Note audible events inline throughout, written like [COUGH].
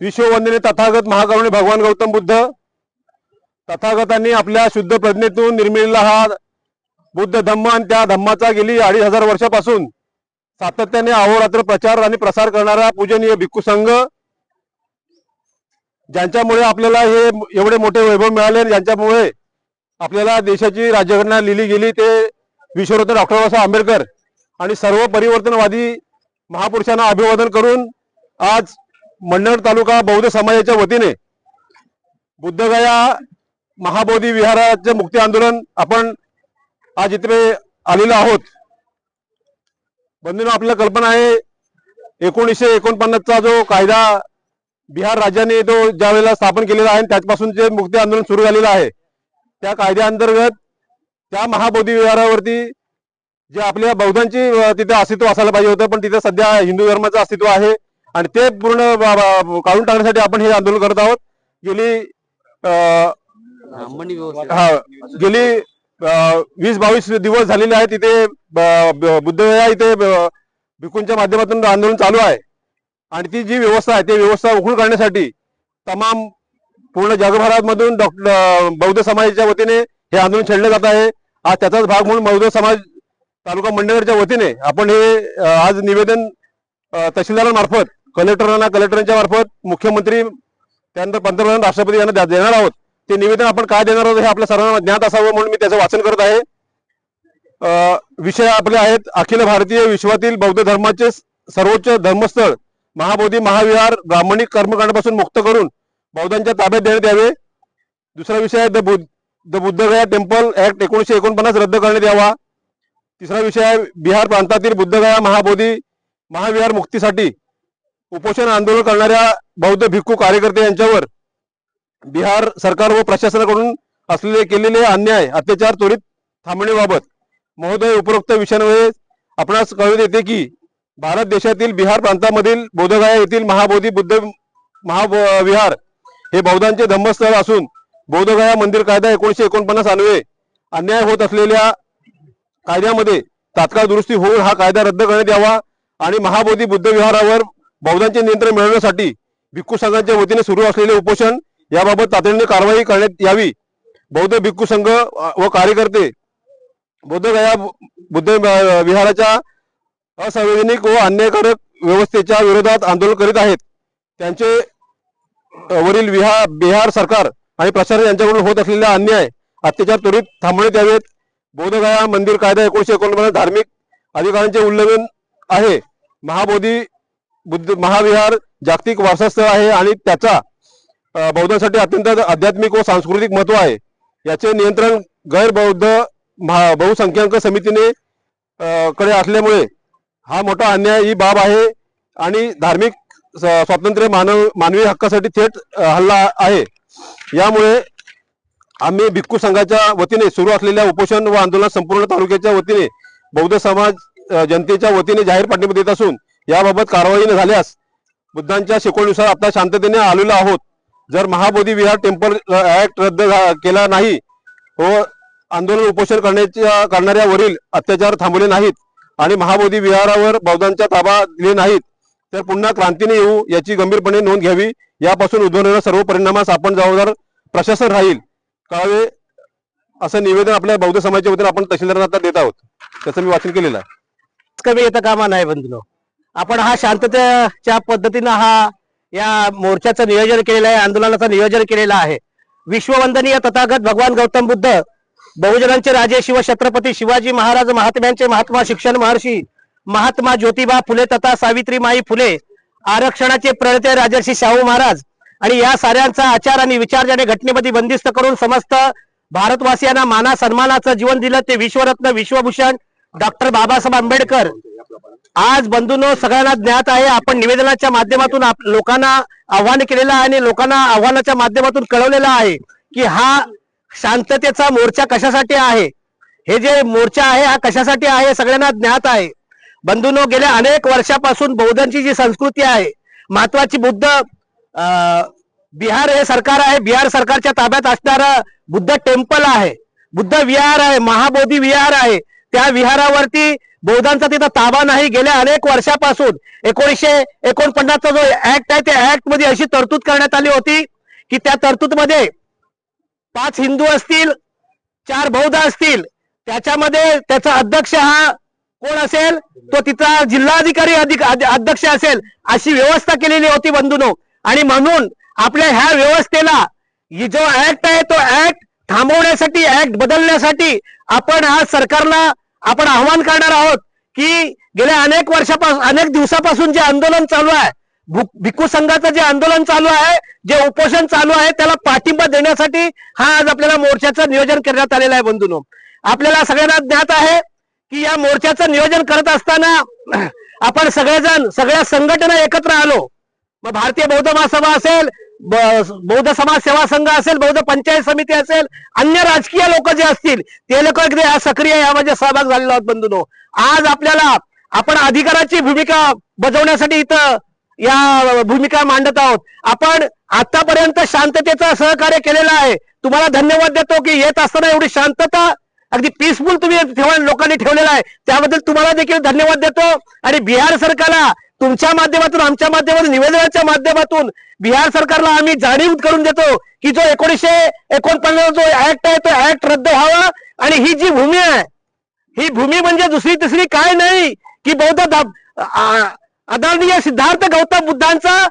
विश्ववंदने तथागत महाकरुणी भगवान गौतम बुद्ध. तथागतांनी आपल्या शुद्ध प्रज्ञेतून निर्मिलेला हा बुद्ध धम्म आणि त्या धम्माचा गेली अडीच हजार वर्षापासून सातत्याने अहोरात्र प्रचार आणि प्रसार करणारा पूजनीय भिक्खू संघ ज्यांच्यामुळे आपल्याला हे एवढे मोठे वैभव मिळाले आणि ज्यांच्यामुळे आपल्याला देशाची राज्यघटना लिहिली गेली ते विश्वरत्न डॉक्टर बाबासाहेब आंबेडकर आणि सर्व परिवर्तनवादी महापुरुषांना अभिवादन करून आज मंडण तालुका बौद्ध समाजाच्या वतीने बुद्धगया महाबोधी विहाराचे मुक्ती आंदोलन आपण आज इथे आलेलो आहोत. बंधून आपल्याला कल्पना आहे एकोणीसशे एकोणपन्नासचा जो कायदा बिहार राज्याने तो ज्या वेळेला स्थापन केलेला आहे त्याचपासून जे मुक्ती आंदोलन सुरू झालेलं आहे त्या कायद्याअंतर्गत त्या महाबोधी विहारावरती जे आपल्या बौद्धांची तिथे अस्तित्व असायला पाहिजे होतं पण तिथे सध्या हिंदू धर्माचं अस्तित्व आहे आणि ते पूर्ण काढून टाकण्यासाठी आपण हे आंदोलन करत आहोत. गेली हा गेली वीस बावीस दिवस झालेले आहे तिथे ब- ब- बुद्धगया इथे भिक्खूंच्या माध्यमातून आंदोलन चालू आहे. आणि ती जी व्यवस्था आहे ती व्यवस्था उघड करण्यासाठी तमाम पूर्ण जगभरामधून डॉक्टर बौद्ध समाजाच्या वतीने हे आंदोलन छेडलं जात आहे. आज त्याचाच भाग म्हणून बौद्ध समाज तालुका मंडळच्या वतीने आपण हे आज निवेदन तहसीलदारांमार्फत कलेक्टरांना कलेक्टरांच्या मार्फत मुख्यमंत्री त्यानंतर पंतप्रधान राष्ट्रपती यांना देणार आहोत. ते निवेदन आपण काय देणार आहोत हे आपल्या सर्वांना ज्ञात असावं म्हणून मी त्याचं वाचन करत आहे. विषय आपले आहेत अखिल भारतीय विश्वातील बौद्ध धर्माचे सर्वोच्च धर्मस्थळ. महाबोधी महाविहार ब्राह्मणिक कर्मकांडापासून मुक्त करून बौद्धांच्या ताब्यात देण्यात यावे. दुसरा विषय आहे the Buddha the Bodhgaya temple act एकोणीसशे एकोणपन्नास रद्द करण्यात यावा. तिसरा विषय आहे बिहार प्रांतातील बुद्धगया महाबोधी महाविहार मुक्तीसाठी उपोषण आंदोलन करणाऱ्या बौद्ध भिक्खू कार्यकर्ते यांच्यावर बिहार सरकार व प्रशासनाकडून असलेले केलेले अन्याय अत्याचार त्वरित थांबण्याबाबत महोदय उपरोक्त विषयांमुळे आपणास कळवित येते की भारत देशातील बिहार प्रांतामधील बोधगया येथील महाबोधी बुद्ध महाविहार हे बौद्धांचे धम्मस्थळ असून बौद्धगया मंदिर कायदा एकोणीशे एकोणपन्नास अन्वये अन्याय होत असलेल्या कायद्यामध्ये तात्काळ दुरुस्ती होऊन हा कायदा रद्द करण्यात यावा आणि महाबोधी बुद्ध विहारावर बौद्धांचे नियंत्रण मिळवण्यासाठी भिक्खू संघाच्या वतीने सुरू असलेले उपोषण याबाबत तातडीने कारवाई करण्यात यावी. बौद्ध भिक्खू संघ व कार्यकर्ते बौद्धगया बुद्ध विहाराच्या असंवैधानिक व अन्यायकारक व्यवस्थेच्या विरोधात आंदोलन करीत आहेत. त्यांचे वरील विहार बिहार सरकार आणि प्रशासन यांच्याकडून होत असलेला अन्याय अत्याचार त्वरित थांबवण्यात यावेत. बौद्धगया मंदिर कायदा एकोणीशे एकोणपन्नास धार्मिक अधिकारांचे उल्लंघन आहे. महाबोधी बुद्ध महाविहार जागतिक वारसास्थळ आहे आणि त्याचा बौद्धांसाठी अत्यंत आध्यात्मिक व सांस्कृतिक महत्त्व आहे. याचे नियंत्रण गैर बौद्ध महा- बहुसंख्याक समितीने कडे असल्यामुळे हा मोठा अन्याय ही बाब आहे आणि धार्मिक स्वातंत्र्य मानव मानवी हक्कासाठी थेट हल्ला आहे. यामुळे आम्ही भिक्खू संघाच्या वतीने सुरू असलेल्या उपोषण व आंदोलन संपूर्ण तालुक्याच्या वतीने बौद्ध समाज जनतेच्या वतीने जाहीर पाठिंबा देत असून याबाबत कारवाई न झाल्यास बुद्धांच्या शिकवणीनुसार आता शांततेने आलेलो आहोत. जर महाबोधी विहार टेम्पल ऍक्ट रद्द झा- केला नाही व आंदोलन उपोषण करण्याच्या करणाऱ्यावरील अत्याचार थांबवले नाहीत. आणि महाबोधी विहारावर बौद्धांचा ताबा दिले नाहीत तर पुन्हा क्रांतीने येऊ याची गंभीरपणे नोंद घ्यावी. यापासून उद्भवणाऱ्या सर्व परिणामास आपण जबाबदार प्रशासन राहील. कळावे असं निवेदन आपल्या बौद्ध समाजाच्या वतीने आपण तहसीलदारांना देत आहोत. त्याचं मी वाचन केलेलं आहे. कमी येतं कामा नाही बंधू आपण हा शांततेच्या पद्धतीनं हा या मोर्चाचं नियोजन केलेलं आहे आंदोलनाचं नियोजन केलेलं आहे. विश्ववंदनीय तथागत भगवान गौतम बुद्ध बहुजनांचे राजे शिव छत्रपती शिवाजी महाराज महात्म्यांचे महात्मा शिक्षण महर्षी महात्मा ज्योतिबा फुले तथा सावित्रीमाई फुले आरक्षणाचे प्रणेते राजर्षी शाहू महाराज. आणि या साऱ्यांचा आचार आणि विचार ज्याने घटनेमध्ये बंदिस्त करून समस्त भारतवासियांना माना सन्मानाचं जीवन दिलं ते विश्वरत्न विश्वभूषण डॉक्टर बाबासाहेब आंबेडकर. आज बंधूंनो सगळ्यांना ज्ञात आहे आपण निवेदनाच्या माध्यमातून लोकांना आव्हान केलेलं आहे आणि लोकांना आव्हानाच्या माध्यमातून कळवलेलं आहे की हा शांततेचा मोर्चा कशासाठी आहे? हे जे मोर्चा आहे हा कशासाठी आहे हे सगळ्यांना ज्ञात आहे. बंधूंनो गेल्या अनेक वर्षापासून बौद्धांची जी संस्कृती आहे महत्वाची बुद्ध बिहार हे सरकार आहे. बिहार सरकारच्या ताब्यात असणारं बुद्ध टेम्पल आहे. बुद्ध विहार आहे महाबोधी विहार आहे. त्या विहारावरती बौद्धांचा तिथं ताबा नाही. गेल्या अनेक वर्षापासून एकोणीसशे एकोणपन्नासचा जो ऍक्ट आहे त्या ऍक्टमध्ये अशी तरतूद करण्यात आली होती की त्या तरतूदमध्ये पाच हिंदू असतील चार बौद्ध असतील त्याच्यामध्ये त्याचा अध्यक्ष हा कोण असेल? तो तिथला जिल्हाधिकारी अधिक अध्यक्ष असेल अशी व्यवस्था केलेली होती बंधूनो. आणि म्हणून आपल्या ह्या व्यवस्थेला ही जो ऍक्ट आहे तो ऍक्ट थांबवण्यासाठी ऍक्ट बदलण्यासाठी आपण आज सरकारला आपण आव्हान करणार आहोत की गेल्या अनेक वर्षापासून अनेक दिवसापासून जे आंदोलन चालू आहे भिक्खू संघाचं जे आंदोलन चालू आहे जे उपोषण चालू आहे त्याला पाठिंबा देण्यासाठी हा आज आपल्याला मोर्चाचं नियोजन करण्यात आलेलं आहे बंधूनो. आपल्याला सगळ्यांना ज्ञात आहे की या मोर्चाचं नियोजन करत असताना [CLEARS THROAT] आपण सगळेजण सगळ्या संघटना एकत्र आलो. मग भारतीय बौद्ध महासभा असेल ब- बौद्ध समाज सेवा संघ असेल बौद्ध पंचायत समिती असेल अन्य राजकीय लोक जे असतील ते लोक अगदी या सक्रिय यामध्ये सहभाग झालेला आहोत बंधूनो. आज आपल्याला आपण अधिकाराची भूमिका बजावण्यासाठी इथं या भूमिका मांडत आहोत. आपण आतापर्यंत शांततेचं सहकार्य केलेलं आहे. तुम्हाला धन्यवाद देतो की येत असताना एवढी शांतता अगदी पीसफुल तुम्ही ठेवा लोकांनी ठेवलेला आहे. त्याबद्दल तुम्हाला देखील धन्यवाद देतो. आणि बिहार सरकारला तुमच्या माध्यमातून आमच्या माध्यमातून निवेदनाच्या माध्यमातून बिहार सरकारला आम्ही जाणीव करून देतो की जो एकोणीसशे एकोणपन्नास जो ऍक्ट आहे तो ऍक्ट रद्द व्हावा. आणि ही जी भूमी आहे ही भूमी म्हणजे दुसरी तिसरी काय नाही की बौद्ध आदरणीय सिद्धार्थ गौतम बुद्धांचा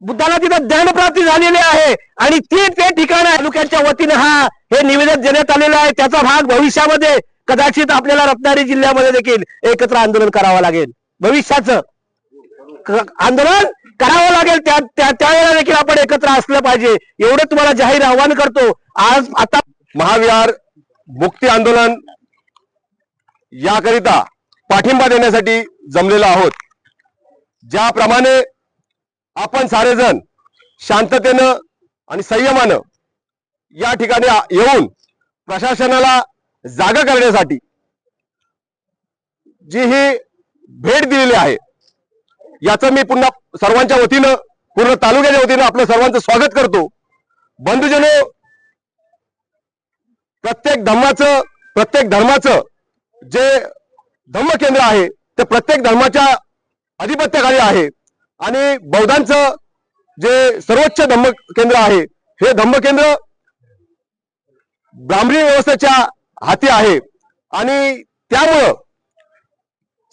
बुद्धाला तिथं ज्ञानप्राप्ती झालेली आहे. आणि ती ते ठिकाण तालुक्याच्या वतीनं हा हे निवेदन देण्यात आलेलं आहे. त्याचा भाग भविष्यामध्ये कदाचित आपल्याला रत्नागिरी जिल्ह्यामध्ये देखील एकत्र आंदोलन करावं लागेल. भविष्याचं आंदोलन करावं लागेल. त्या त्या- त्यावेळेला देखील आपण एकत्र असलं पाहिजे. एवढं तुम्हाला जाहीर आव्हान करतो. आज आता महाविहार मुक्ती आंदोलन याकरिता पाठिंबा देण्यासाठी जमलेलो आहोत. ज्याप्रमाणे आपण सारेजण शांततेनं आणि संयमानं या ठिकाणी येऊन प्रशासनाला जागा करण्यासाठी जी ही भेट दिलेली आहे याचं मी पुन्हा सर्वांच्या वतीनं पूर्ण तालुक्याच्या वतीनं आपलं सर्वांचं स्वागत करतो. बंधुजनो प्रत्येक धर्माचं प्रत्येक धर्माचं जे धम्म केंद्र आहे ते प्रत्येक धर्माच्या आधिपत्याखाली आहे. आणि बौद्धांचं जे सर्वोच्च धम्म केंद्र आहे हे धम्म केंद्र ब्राह्मणी व्यवस्थेच्या हाती आहे. आणि त्यामुळं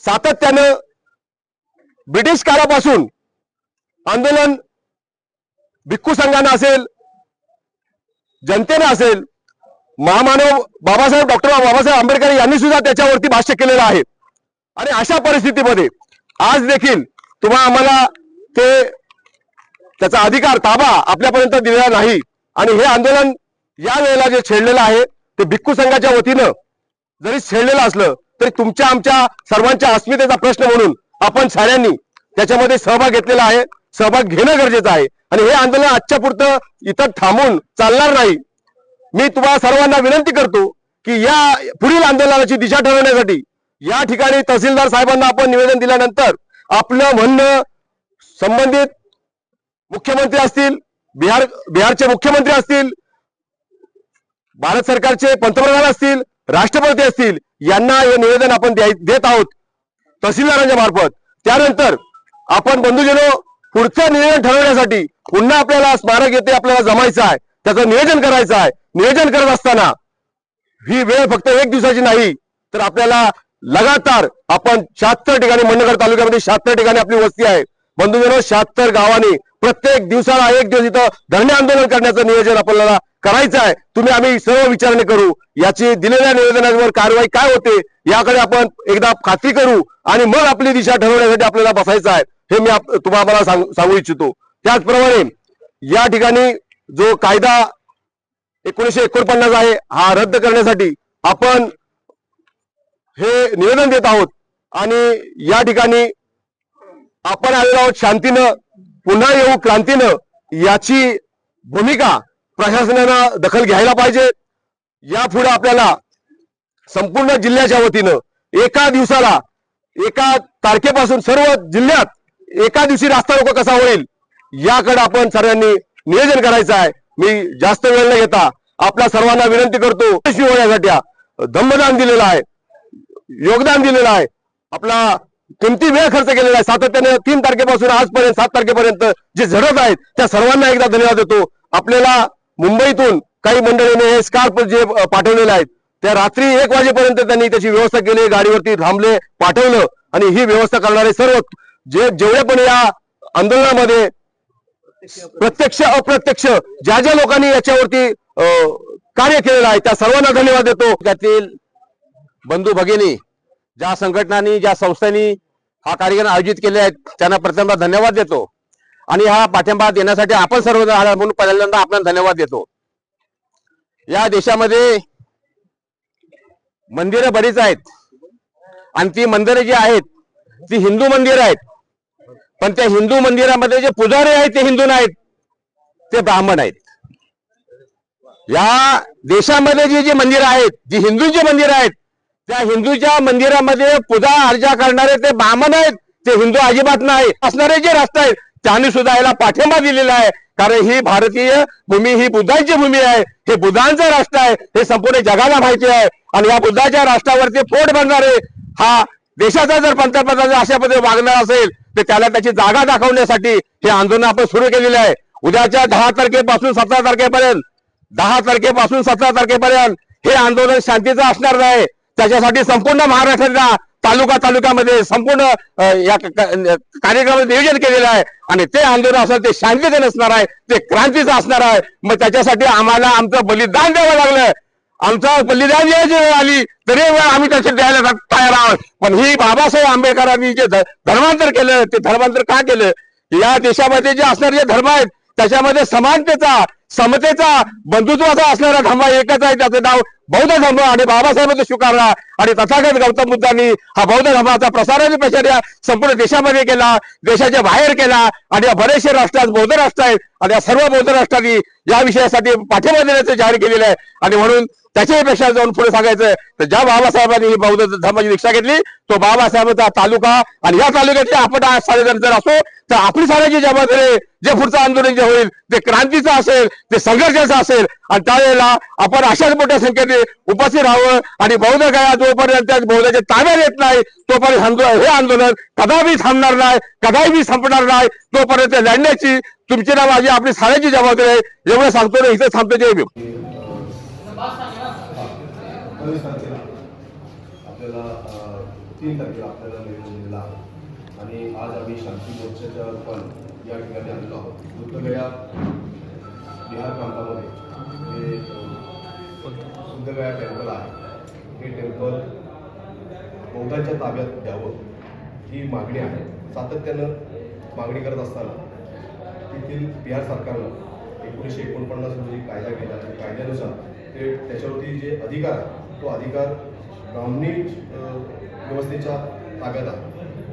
सातत्यानं ब्रिटिश काळापासून आंदोलन भिक्खू संघानं असेल जनतेनं असेल महामानव बाबासाहेब डॉक्टर बाबासाहेब आंबेडकर यांनी सुद्धा त्याच्यावरती भाष्य केलेलं आहे. आणि अशा परिस्थितीमध्ये आज देखील तुम्हा आम्हाला ते त्याचा अधिकार ताबा आपल्यापर्यंत दिलेला नाही. आणि हे आंदोलन या वेळेला जे छेडलेलं आहे ते भिक्खू संघाच्या वतीनं जरी छेडलेलं असलं तरी तुमच्या आमच्या सर्वांच्या अस्मितेचा प्रश्न म्हणून आपण साऱ्यांनी त्याच्यामध्ये सहभाग घेतलेला आहे. सहभाग घेणं गरजेचं आहे. आणि हे आंदोलन आजच्या पुरतं इथं थांबून चालणार नाही. मी तुम्हाला सर्वांना विनंती करतो की या पुढील आंदोलनाची दिशा ठरवण्यासाठी या ठिकाणी तहसीलदार साहेबांना आपण निवेदन दिल्यानंतर आपलं म्हणणं संबंधित मुख्यमंत्री असतील बिहार बिहारचे मुख्यमंत्री असतील भारत सरकारचे पंतप्रधान असतील राष्ट्रपती असतील यांना हे निवेदन आपण देत आहोत तहसीलदारांच्या मार्फत. त्यानंतर आपण बंधुजनो पुढचं नियोजन ठरवण्यासाठी पुन्हा आपल्याला स्मारक येथे आपल्याला जमायचं आहे. त्याचं नियोजन करायचं आहे. नियोजन करत असताना ही वेळ फक्त एक दिवसाची नाही तर आपल्याला लगातार आपण शहात्तर ठिकाणी मंडगड तालुक्यामध्ये शहात्तर ठिकाणी आपली वस्ती आहे. बंधुजनो शहात्तर गावांनी प्रत्येक दिवसाला एक दिवस इथं धरणे आंदोलन करण्याचं नियोजन आपल्याला करायचं आहे. तुम्ही आम्ही सर्व विचारणे करू. याची दिलेल्या निवेदनावर कारवाई काय होते याकडे आपण एकदा खात्री करू आणि मग आपली दिशा ठरवण्यासाठी आपल्याला बसायचं आहे हे मी तुम्हाला सांगू इच्छितो. त्याचप्रमाणे या ठिकाणी जो कायदा एकोणीशे एकोणपन्नास आहे हा रद्द करण्यासाठी आपण हे निवेदन देत आहोत. आणि या ठिकाणी आपण आलेलो आहोत शांतीनं पुन्हा येऊ क्रांतीनं याची भूमिका प्रशासनानं दखल घ्यायला पाहिजे. यापुढे आपल्याला संपूर्ण जिल्ह्याच्या वतीनं एका दिवसाला एका तारखेपासून सर्व जिल्ह्यात एका दिवशी रास्ता रोको कसा होईल याकडे आपण सर्वांनी नियोजन करायचं आहे. मी जास्त वेळ न घेता आपल्या सर्वांना विनंती करतो. यशस्वी होण्यासाठी धम्मदान दिलेलं आहे. योगदान दिलेलं आहे. आपला किमती वेळ खर्च केलेला आहे. सातत्याने तीन तारखेपासून आजपर्यंत सात तारखेपर्यंत जे झडत आहेत त्या सर्वांना एकदा धन्यवाद देतो. आपल्याला मुंबईतून काही मंडळीने हे स्कार्प जे पाठवलेले आहेत त्या रात्री एक वाजेपर्यंत त्यांनी त्याची व्यवस्था केली गाडीवरती थांबले पाठवलं आणि ही व्यवस्था करणारे सर्व जे जेवढे पण या आंदोलनामध्ये प्रत्यक्ष अप्रत्यक्ष ज्या ज्या लोकांनी याच्यावरती कार्य केलेलं आहे त्या सर्वांना धन्यवाद देतो. त्यातील बंधू भगिनी ज्या संघटनांनी ज्या संस्थांनी हा कार्यक्रम आयोजित केले आहेत त्यांना प्रथमदा धन्यवाद देतो. आणि हा पाठिंबा देण्यासाठी आपण सर्व म्हणून पहिल्यांदा आपण धन्यवाद देतो. या देशामध्ये मंदिरं बरीच आहेत. आणि ती मंदिरं जी आहेत ती हिंदू मंदिरं आहेत. पण त्या हिंदू मंदिरामध्ये जे पुजारी आहेत ते हिंदू नाहीत ते ब्राह्मण आहेत. या देशामध्ये जी जी मंदिरं आहेत जी हिंदूंची मंदिरं आहेत त्या हिंदूच्या मंदिरामध्ये पूजा अर्चा करणारे ते ब्राह्मण आहेत ते हिंदू अजिबात नाही. असणारे जे राष्ट्र आहेत त्यांनी सुद्धा याला पाठिंबा दिलेला आहे. कारण ही भारतीय भूमी ही बुद्धांची भूमी आहे. हे बुद्धांचं राष्ट्र आहे. हे संपूर्ण जगाला माहिती आहे. आणि या बुद्धाच्या राष्ट्रावरती फोड बनणारे हा देशाचा जर पंतप्रधान अशा पद्धतीने वागणार असेल तर त्याला त्याची जागा दाखवण्यासाठी हे आंदोलन आपण सुरू केलेलं आहे. उद्याच्या दहा तारखेपासून सतरा तारखेपर्यंत दहा तारखेपासून सतरा तारखेपर्यंत हे आंदोलन शांतीचं असणार नाही. त्याच्यासाठी संपूर्ण महाराष्ट्राच्या तालुका तालुक्यामध्ये संपूर्ण या कार्यक्रमाचं नियोजन केलेलं आहे. आणि ते आंदोलन असणार ते शांतीचं नसणार आहे ते क्रांतीचं असणार आहे. मग त्याच्यासाठी आम्हाला आमचं बलिदान द्यावं लागलं आमचं बलिदान द्यायची वेळ आली तरी वेळ आम्ही त्याचे द्यायला तयार आहोत. पण ही बाबासाहेब आंबेडकरांनी जे ध- धर्मांतर केलं ते धर्मांतर का केलं? या देशामध्ये जे असणारे जे धर्म आहेत त्याच्यामध्ये समानतेचा समतेचा बंधुत्वाचा असणारा धर्म एकच आहे त्याचं नाव बौद्ध धर्म आणि बाबासाहेबांचा स्वीकारला आणि तथागत गौतम बुद्धांनी हा बौद्ध धर्माचा प्रसाराचा प्रचार या संपूर्ण देशामध्ये केला देशाच्या बाहेर केला आणि या बरेचसे राष्ट्रात बौद्ध राष्ट्र आहेत आणि या सर्व बौद्ध राष्ट्रांनी या विषयासाठी पाठिंबा देण्याचं जाहीर केलेलं आहे. आणि म्हणून त्याच्याही पेक्षा जाऊन पुढे सांगायचं तर ज्या बाबासाहेबांनी ही बौद्ध धर्माची दीक्षा घेतली तो बाबासाहेबांचा तालुका आणि या तालुक्यातले आपण आज साडेजण जर असो तर आपली साऱ्याची जबाबदारी जे पुढचं आंदोलन जे होईल ते क्रांतीचं असेल ते संघर्षाचं असेल आणि त्यावेळेला आपण अशाच मोठ्या संख्येने उपस्थित राहावं आणि बौद्ध गया जोपर्यंत त्या बौद्धाच्या ताब्यात येत नाही तोपर्यंत आंदो- हे आंदोलन कदापि थांबणार नाही कदापि संपणार नाही तोपर्यंत लढण्याची तुमची ना माझी आपली साऱ्याची जबाबदारी आहे. एवढं सांगतो ना इथं थांबतो. जय आपल्याला तीन तारखेला आपल्याला निवेदन दिलेलं आहे. आणि आज आम्ही शांती मोर्चाच्या रूपाने या ठिकाणी आलेलो आहोत. बुद्धगया बिहार प्रांतामध्ये हे अ, टेम्पल आहे? हे टेम्पल बौद्धांच्या ताब्यात द्यावं ही मागणी आहे. सातत्यानं मागणी करत असताना तेथील बिहार सरकारनं एकोणीसशे एकोणपन्नास रोजी कायदा केला त्या कायद्यानुसार ते त्याच्यावरती जे अधिकार आहे तो अधिकार ब्राह्मणी व्यवस्थेच्या ताब्यात आहे.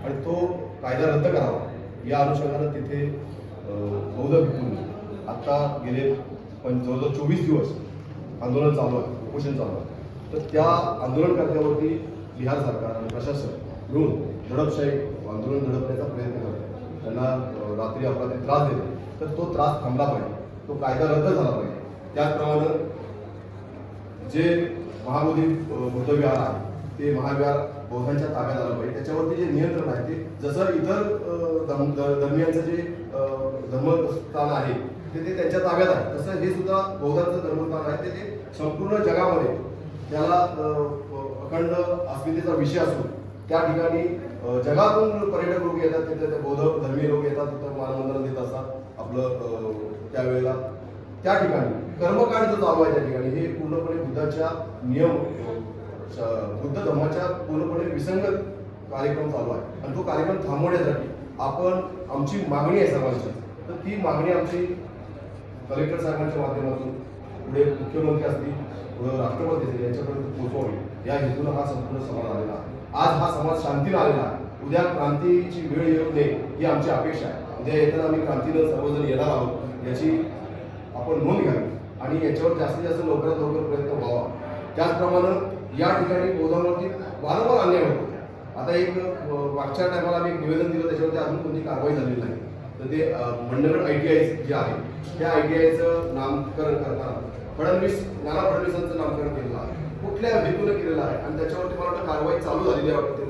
आणि तो कायदा रद्द करावा या अनुषंगानं तिथे बौद्ध भिक्खूंनी आत्ता गेले पण जवळजवळ चोवीस दिवस आंदोलन चालू आहे उपोषण चालू आहे तर त्या आंदोलनकर्त्यावरती बिहार सरकार आणि प्रशासन मिळून दडपशाही आंदोलन दडपण्याचा प्रयत्न करतो त्यांना रात्री रात्री अपराधी त्रास देतो. तर तो त्रास थांबला पाहिजे. तो कायदा रद्द झाला पाहिजे. त्याचप्रमाणे जे महाबोधी बुद्धविहार आहे ते महाविहार बौद्धांच्या ताब्यात आलं पाहिजे. त्याच्यावरती जे नियंत्रण आहे ते जसं इतर धर्मियांचं जे धर्मस्थान आहे ते ते त्यांच्या ताब्यात आहे. तसं हे सुद्धा बौद्धांचं धर्मस्थान आहे. ते ते संपूर्ण जगामध्ये त्याला अखंड अस्मितेचा विषय असून त्या ठिकाणी जगातून पर्यटक लोक येतात. तिथे ते बौद्ध धर्मीय लोक येतात. तिथं मानवंदन देत असतात. आपलं त्यावेळेला त्या ठिकाणी. कर्मकांड चालू आहे त्या ठिकाणी. हे पूर्णपणे बुद्धाच्या नियम बुद्ध धर्माच्या पूर्णपणे विसंगत कार्यक्रम चालू आहे. आणि तो कार्यक्रम थांबवण्यासाठी आपण आमची मागणी आहे सर्वांची तर ती मागणी आमची कलेक्टर साहेबांच्या माध्यमातून पुढे मुख्यमंत्री असतील राष्ट्रपती असतील यांच्यापर्यंत पोहोचवावी या हेतून हा संपूर्ण समाज आलेला आहे. आज हा समाज शांतीला आलेला आहे. उद्या क्रांतीची वेळ येऊ नये ही आमची अपेक्षा आहे. उद्या येताना आम्ही क्रांतीनं सर्वजण येणार आहोत याची आपण नोंद घ्यावी. आणि याच्यावर जास्तीत जास्त लवकरात लवकर प्रयत्न व्हावा. त्याचप्रमाणे या ठिकाणी गोदामावरती वारंवार अन्याय होतो आता एक मागच्या टायमाला आम्ही एक निवेदन दिलं त्याच्यावरती अजून कोणती कारवाई झालेली नाही. म्हणजे, तर ते मंडळ आय टी आय जे आहे त्या आय टी आयचं नामकरण करताना फडणवीस नाना फडणवीसांचं नामकरण केलेलं आहे. कुठल्या हेतूनं केलेलं आहे? आणि त्याच्यावरती मला वाटतं कारवाई चालू झालेली आहे वाटतं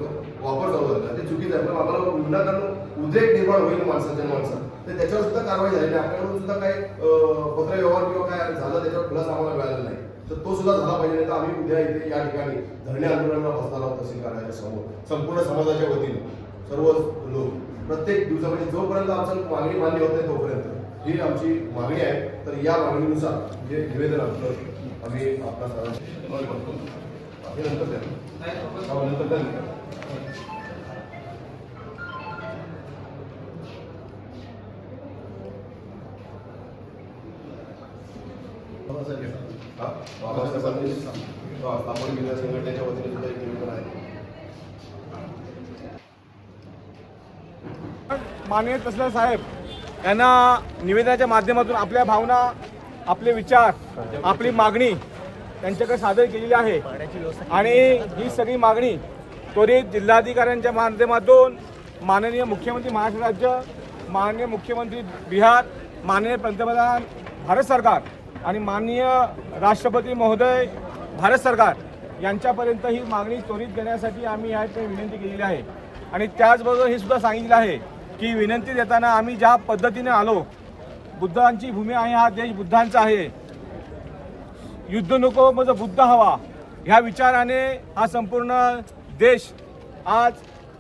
वापर चालू झालेला ते चुकीचं आहे. पण आम्हाला विनाकारण उद्रेक निर्माण होईल माणसाच्या माणसात तर त्याच्यावर सुद्धा कारवाई झालेली आपल्याकडून सुद्धा काही पत्र पत्रव्यवहार किंवा काय झालं त्याच्यावर खुलासा आम्हाला मिळालेला नाही. तर तो सुद्धा झाला पाहिजे नाही तर आम्ही उद्या इथे या ठिकाणी धरणे आंदोलनाला बसणार आहोत तहसील कार्यालयाच्या समोर संपूर्ण समाजाच्या वतीने. सर्व लोक. प्रत्येक दिवसा म्हणजे जोपर्यंत आमचं मागणी मान्य होत नाही तोपर्यंत. ही आमची मागणी आहे. तर या मागणीनुसार जे निवेदन आमचं आम्ही आपला सर्वांना हे नंतर द्या. नंतर द्या. हा, बाबासाहेबांनी हा, संघटनेच्या वतीने सुद्धा एक निवेदन आहे. माननीय तहसीलदार साहेब यांना निवेदनाच्या माध्यमातून आपल्या भावना आपले विचार आपली मागणी त्यांच्याकडे सादर केलेली आहे. आणि ही सगळी मागणी त्वरित जिल्हाधिकाऱ्यांच्या माध्यमातून माननीय मुख्यमंत्री महाराष्ट्र राज्य माननीय मुख्यमंत्री बिहार माननीय पंतप्रधान भारत सरकार आणि माननीय राष्ट्रपती महोदय भारत सरकार यांच्यापर्यंत ही मागणी त्वरित देण्यासाठी आम्ही या विनंती केलेली आहे. आणि त्याचबरोबर हे सुद्धा सांगितलं आहे की विनंती देताना आम्ही ज्या पद्धतीने आलो बुद्धांची भूमी आहे हा देश बुद्धांचा आहे. युद्ध नको म्हणजे बुद्ध हवा. ह्या विचाराने हा संपूर्ण देश आज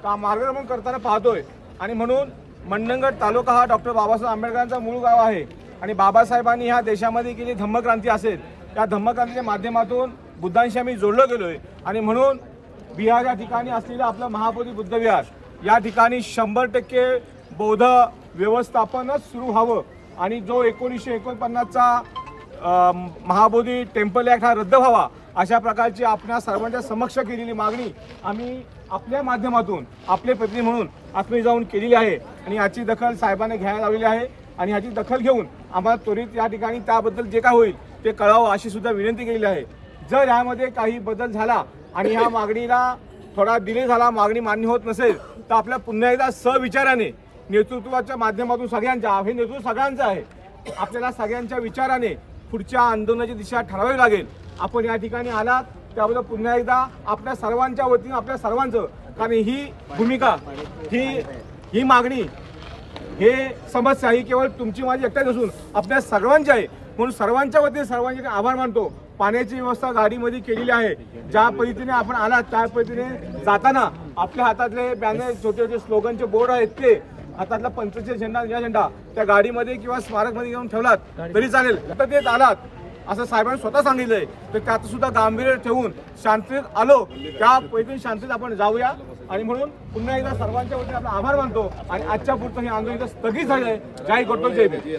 का मार्गक्रमण करताना पाहतोय. आणि म्हणून मंडणगड तालुका हा डॉक्टर बाबासाहेब आंबेडकरांचा मूळ गाव आहे. आणि बाबासाहेबांनी ह्या देशामध्ये केली धम्मक्रांती असेल त्या धम्मक्रांतीच्या माध्यमातून बुद्धांशी आम्ही जोडलो आहे आणि म्हणून बिहार या ठिकाणी असलेलं आपलं महाबोधी बुद्ध विहार या ठिकाणी शंभर टक्के बौद्ध व्यवस्थापनच सुरू व्हावं आणि जो एकोणीसशे एकोणपन्नासचा महाबोधी टेम्पल ॲक्ट हा रद्द व्हावा अशा प्रकारची आपल्या सर्वांच्या समक्ष केलेली मागणी आम्ही आपल्या माध्यमातून आपले प्रतिनिधी म्हणून आत्मी जाऊन केलेली आहे. आणि याची दखल साहेबांनी घ्यायला लावलेली आहे. आणि ह्याची दखल घेऊन आम्हाला त्वरित या ठिकाणी त्याबद्दल जे काय होईल ते कळावं अशी सुद्धा विनंती केलेली आहे. जर यामध्ये काही बदल झाला आणि ह्या मागणीला थोडा डिले झाला मागणी मान्य होत नसेल तर आपल्या पुन्हा एकदा सविचाराने नेतृत्वाच्या माध्यमातून सगळ्यांच्या हे नेतृत्व सगळ्यांचं आहे. आपल्याला सगळ्यांच्या विचाराने पुढच्या आंदोलनाची दिशा ठरवावी लागेल. आपण या ठिकाणी आलात त्याबद्दल पुन्हा एकदा आपल्या सर्वांच्या वतीने आपल्या सर्वांचं कारण ही भूमिका ही ही मागणी हे समस्या ही केवळ तुमची माझी एकट्याच असून आपल्या सर्वांची आहे. म्हणून सर्वांच्या वतीने सर्वांचे आभार मानतो. पाण्याची व्यवस्था गाडीमध्ये केलेली आहे. ज्या पद्धतीने आपण आलात त्या पद्धतीने जाताना आपल्या हातातले बॅनर छोटे छोटे स्लोगनचे बोर्ड आहेत ते. हातातला पंचवीस झेंडा या झेंडा त्या गाडीमध्ये किंवा स्मारकमध्ये घेऊन ठेवलात तरी चालेल. तर ते आलात असं साहेबांनी स्वतः सांगितलंय. तर त्यात सुद्धा गांभीर्य ठेवून शांतीत आलो. त्या पैकी शांतीत आपण जाऊया. आणि म्हणून पुन्हा एकदा सर्वांच्या वतीने आपला आभार मानतो. आणि आजच्या पुरतं हे आंदोलन स्थगित झालं आहे जय गौतम जय